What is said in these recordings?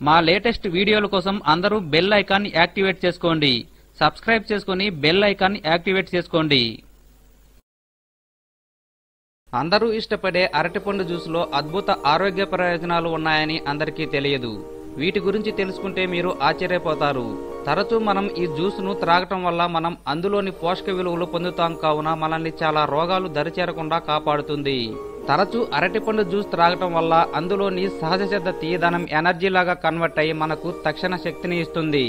మా లేటెస్ట్ వీడియోల కోసం అందరూ బెల్ ఐకాన్ యాక్టివేట్ చేసుకోండి. సబ్స్క్రైబ్ చేసుకుని బెల్ ఐకాన్ యాక్టివేట్ చేసుకోండి. అందరూ ఇష్టపడే అరటిపండు జ్యూస్లో అద్భుత ఆరోగ్య ప్రయోజనాలు ఉన్నాయని అందరికీ తెలియదు. వీటి గురించి తెలుసుకుంటే మీరు ఆశ్చర్యపోతారు. తరచూ మనం ఈ జ్యూస్ను త్రాగటం వల్ల మనం అందులోని పోషక విలువలు పొందుతాం కావున మనల్ని చాలా రోగాలు దరిచేరకుండా కాపాడుతుంది. తరచూ అరటిపండు జ్యూస్ త్రాగటం వల్ల అందులోని సహజ సిద్ధ తీయదనం ఎనర్జీ లాగా కన్వర్ట్ అయ్యి మనకు తక్షణ శక్తిని ఇస్తుంది.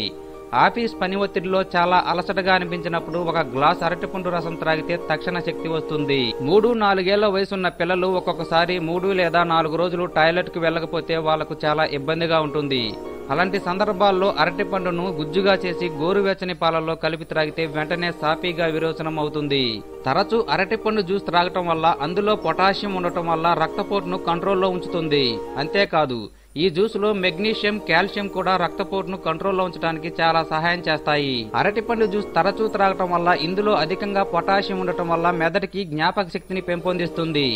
ఆఫీస్ పని ఒత్తిడిలో చాలా అలసటగా అనిపించినప్పుడు ఒక గ్లాస్ అరటిపండు రసం త్రాగితే తక్షణ శక్తి వస్తుంది. మూడు నాలుగేళ్ళ వయసున్న పిల్లలు ఒక్కొక్కసారి మూడు లేదా నాలుగు రోజులు టాయిలెట్కు వెళ్ళకపోతే వాళ్ళకు చాలా ఇబ్బందిగా ఉంటుంది. అలాంటి సందర్భాల్లో అరటిపండును గుజ్జుగా చేసి గోరువెచ్చని పాలల్లో కలిపి త్రాగితే వెంటనే సాఫీగా విరోచనం అవుతుంది. తరచూ అరటిపండు జ్యూస్ త్రాగటం వల్ల అందులో పొటాషియం ఉండటం వల్ల రక్తపోటును కంట్రోల్లో ఉంచుతుంది. అంతేకాదు ఈ జ్యూస్లో మెగ్నీషియం కాల్షియం కూడా రక్తపోటును కంట్రోల్లో ఉంచడానికి చాలా సహాయం చేస్తాయి. అరటిపండు జ్యూస్ తరచూ త్రాగటం వల్ల ఇందులో అధికంగా పొటాషియం ఉండటం వల్ల మెదడుకి జ్ఞాపక శక్తిని పెంపొందిస్తుంది.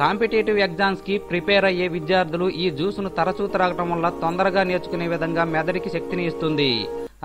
కాంపిటేటివ్ ఎగ్జామ్స్కి ప్రిపేర్ అయ్యే విద్యార్థులు ఈ జ్యూస్ను తరచూ త్రాగటం వల్ల తొందరగా నేర్చుకునే విధంగా మెదడుకి శక్తిని ఇస్తుంది.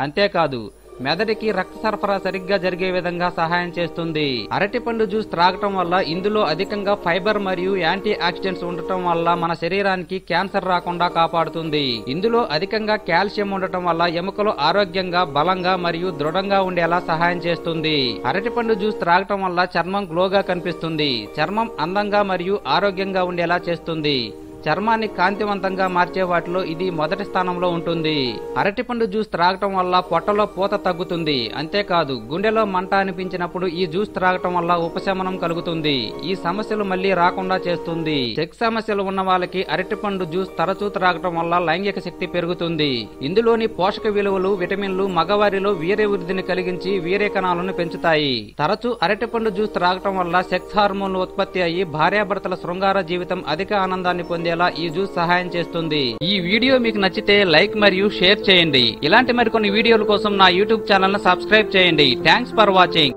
అంతేకాదు మెదడికి రక్త సరఫరా సరిగ్గా జరిగే విధంగా సహాయం చేస్తుంది. అరటిపండు జ్యూస్ త్రాగటం వల్ల ఇందులో అధికంగా ఫైబర్ మరియు యాంటీ ఆక్సిడెంట్స్ ఉండటం వల్ల మన శరీరానికి క్యాన్సర్ రాకుండా కాపాడుతుంది. ఇందులో అధికంగా కాల్షియం ఉండటం వల్ల ఎముకలు ఆరోగ్యంగా బలంగా మరియు దృఢంగా ఉండేలా సహాయం చేస్తుంది. అరటిపండు జ్యూస్ త్రాగటం వల్ల చర్మం గ్లోగా కనిపిస్తుంది. చర్మం అందంగా మరియు ఆరోగ్యంగా ఉండేలా చేస్తుంది. చర్మాన్ని కాంతివంతంగా మార్చే వాటిలో ఇది మొదటి స్థానంలో ఉంటుంది. అరటిపండు జ్యూస్ త్రాగటం వల్ల పొట్టలో పూత తగ్గుతుంది. అంతేకాదు గుండెలో మంట అనిపించినప్పుడు ఈ జ్యూస్ త్రాగటం వల్ల ఉపశమనం కలుగుతుంది. ఈ సమస్యలు మళ్ళీ రాకుండా చేస్తుంది. సెక్స్ సమస్యలు ఉన్న వాళ్ళకి అరటిపండు జ్యూస్ తరచూ త్రాగటం వల్ల లైంగిక శక్తి పెరుగుతుంది. ఇందులోని పోషక విలువలు విటమిన్లు మగవారిలో వీర్య వృద్ధిని కలిగించి వీరే కణాలను పెంచుతాయి. తరచూ అరటిపండు జ్యూస్ త్రాగటం వల్ల సెక్స్ హార్మోన్లు ఉత్పత్తి అయ్యి భార్యాభర్తల శృంగార జీవితం అధిక ఆనందాన్ని పొందేలా ఈ జ్యూస్ సహాయం చేస్తుంది. ఈ వీడియో మీకు నచ్చితే లైక్ మరియు షేర్ చేయండి. ఇలాంటి మరికొన్ని వీడియోల కోసం నా యూట్యూబ్ ఛానల్ సబ్స్క్రైబ్ చేయండి. Thanks for watching.